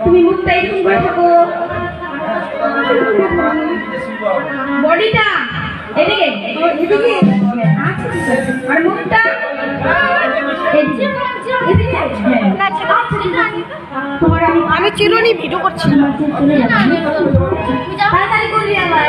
তুমি মুখটা এরকম করে থাকো বডিটা এদিকে এদিকে আচ্ছা। আর মুখটা এদিকে হ্যাঁ। আমি আমি চিরুনি ভিডিও করছি তাড়াতাড়ি করবি আবার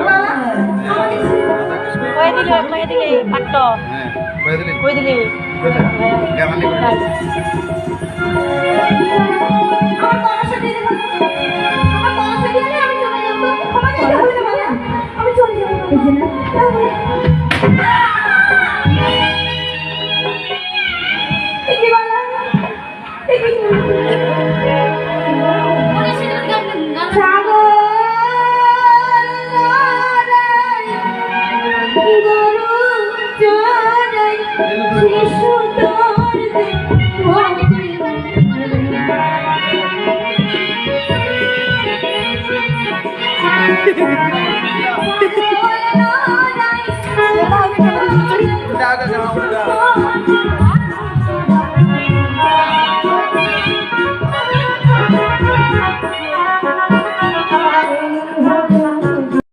মালা কয়ে দিলে? কয়ে দিলে? পাট্ট হ্যাঁ। করে দিলি? কয়ে দিলে শিশু